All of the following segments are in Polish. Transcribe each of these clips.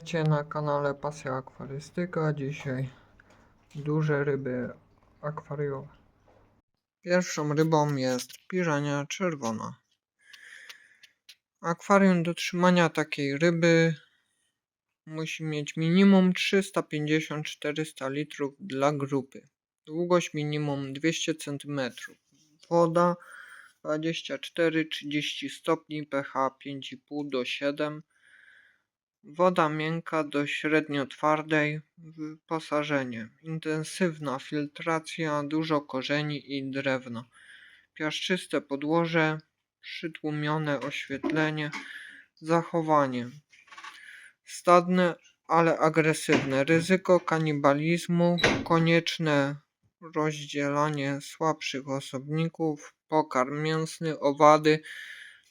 Witajcie na kanale Pasja Akwarystyka. Dzisiaj duże ryby akwariowe. Pierwszą rybą jest pirzania czerwona. Akwarium do trzymania takiej ryby musi mieć minimum 350-400 litrów dla grupy. Długość minimum 200 cm. Woda 24-30 stopni pH 5,5 do 7 Woda miękka do średnio twardej. Wyposażenie. Intensywna filtracja, dużo korzeni i drewna. Piaszczyste podłoże, przytłumione oświetlenie. Zachowanie. Stadne, ale agresywne. Ryzyko kanibalizmu. Konieczne rozdzielanie słabszych osobników. Pokarm mięsny, owady,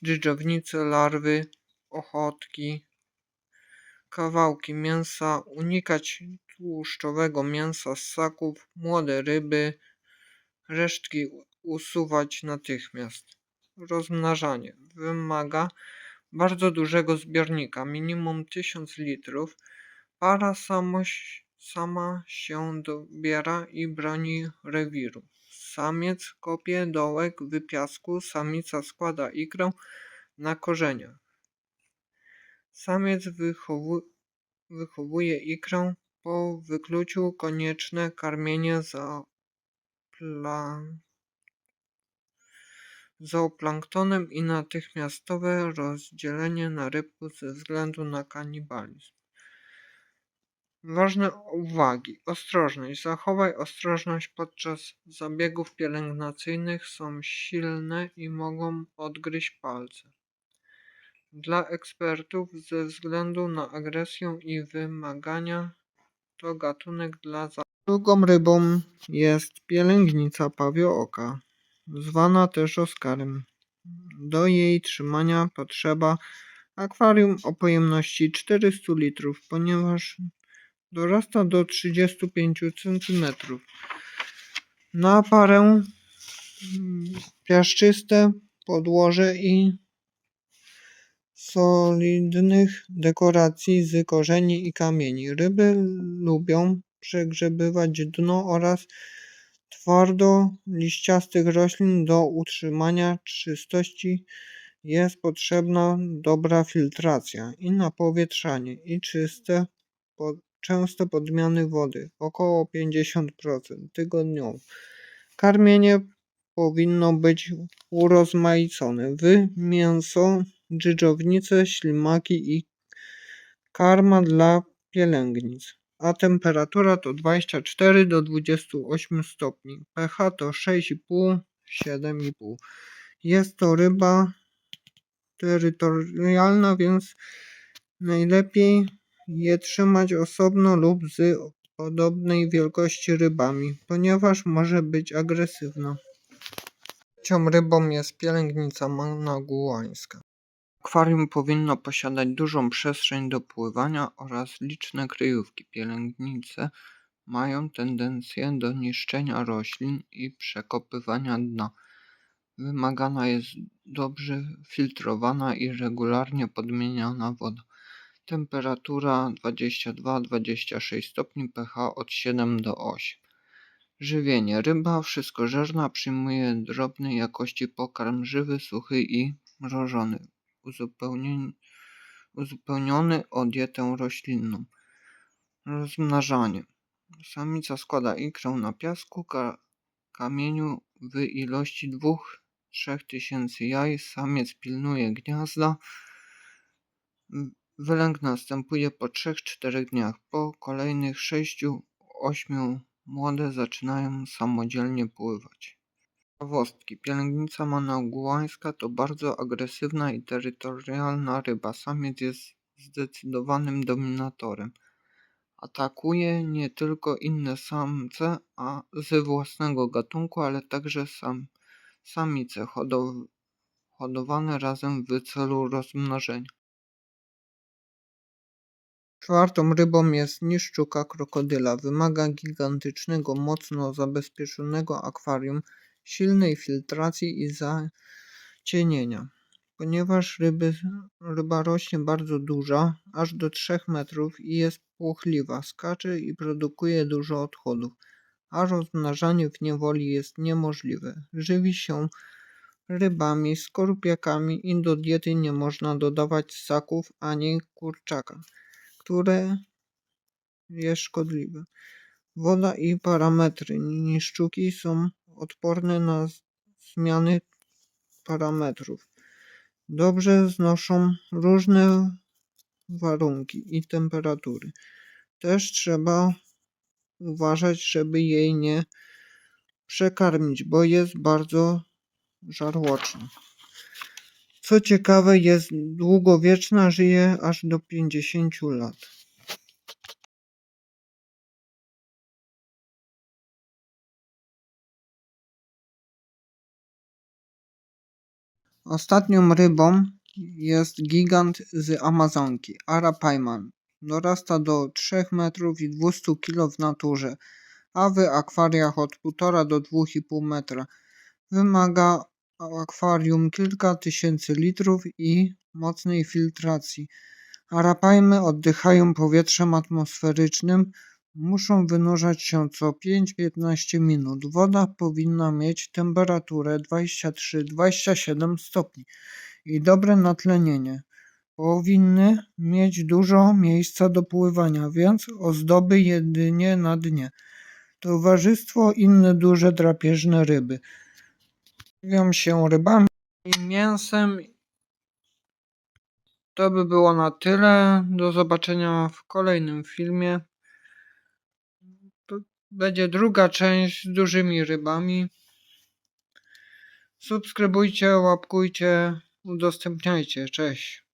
dżdżownice, larwy, ochotki, kawałki mięsa, unikać tłuszczowego mięsa ssaków, młode ryby, resztki usuwać natychmiast. Rozmnażanie wymaga bardzo dużego zbiornika, minimum 1000 litrów. Para samoś, sama się dobiera i broni rewiru. Samiec kopie dołek wypiasku, samica składa ikrę na korzeniach. Samiec wychowu, wychowuje ikrę. Po wykluciu konieczne karmienie zooplanktonem i natychmiastowe rozdzielenie na rybku ze względu na kanibalizm. Ważne uwagi. Ostrożność. Zachowaj ostrożność podczas zabiegów pielęgnacyjnych. Są silne i mogą odgryźć palce. Dla ekspertów ze względu na agresję i wymagania to gatunek dla za... Drugą rybą jest pielęgnica pawioka, zwana też oskarem. Do jej trzymania potrzeba akwarium o pojemności 400 litrów, ponieważ dorasta do 35 cm. Na parę mm, piaszczyste podłoże i solidnych dekoracji z korzeni i kamieni. Ryby lubią przegrzebywać dno oraz twardo liściastych roślin. Do utrzymania czystości jest potrzebna dobra filtracja i napowietrzanie i czyste, po, częste podmiany wody, około 50% tygodniowo. Karmienie powinno być urozmaicone w mięso, dżdżownice, ślimaki i karma dla pielęgnic, a temperatura to 24 do 28 stopni, pH to 6,5-7,5. Jest to ryba terytorialna, więc najlepiej je trzymać osobno lub z podobnej wielkości rybami, ponieważ może być agresywna. Trzecią rybą jest pielęgnica managuańska. Akwarium powinno posiadać dużą przestrzeń do pływania oraz liczne kryjówki. Pielęgnice mają tendencję do niszczenia roślin i przekopywania dna. Wymagana jest dobrze filtrowana i regularnie podmieniana woda. Temperatura 22-26 stopni pH od 7 do 8. Żywienie. Ryba wszystkożerna przyjmuje drobnej jakości pokarm żywy, suchy i mrożony, uzupełniony, o dietę roślinną. Rozmnażanie. Samica składa ikrę na piasku, ka kamieniu w ilości 2-3 tysięcy jaj. Samiec pilnuje gniazda. W- Wylęk następuje po 3-4 dniach. Po kolejnych 6-8 młode zaczynają samodzielnie pływać. Ciekawostki. Pielęgnica managuańska to bardzo agresywna i terytorialna ryba. Samiec jest zdecydowanym dominatorem. Atakuje nie tylko inne samce a z własnego gatunku, ale także sam, samice hodow, hodowane razem w celu rozmnożenia. Czwartą rybą jest niszczuka krokodyla. Wymaga gigantycznego, mocno zabezpieczonego akwarium, silnej filtracji i zacienienia. ponieważ ryby, ryba rośnie bardzo duża, aż do 3 metrów i jest płochliwa, skacze i produkuje dużo odchodów, a rozmnażanie w niewoli jest niemożliwe. Żywi się rybami, skorupiakami i do diety nie można dodawać ssaków ani kurczaka, które jest szkodliwe. Woda i parametry niszczuki są odporne na zmiany parametrów. Dobrze znoszą różne warunki i temperatury. Też trzeba uważać, żeby jej nie przekarmić, bo jest bardzo żarłoczna. Co ciekawe, jest długowieczna, żyje aż do 50 lat. Ostatnią rybą jest gigant z Amazonki, Arapaiman. Dorasta do 3 metrów i 200 kg w naturze, a w akwariach od 1,5 do 2,5 metra. Wymaga akwarium kilka tysięcy litrów i mocnej filtracji. Arapajmy oddychają powietrzem atmosferycznym, muszą wynurzać się co 5-15 minut. Woda powinna mieć temperaturę 23-27 stopni i dobre natlenienie. Powinny mieć dużo miejsca do pływania, więc ozdoby jedynie na dnie. Towarzystwo inne duże drapieżne ryby. Żywią się rybami i mięsem. To by było na tyle. Do zobaczenia w kolejnym filmie. Będzie druga część z dużymi rybami. Subskrybujcie, łapkujcie, udostępniajcie. Cześć.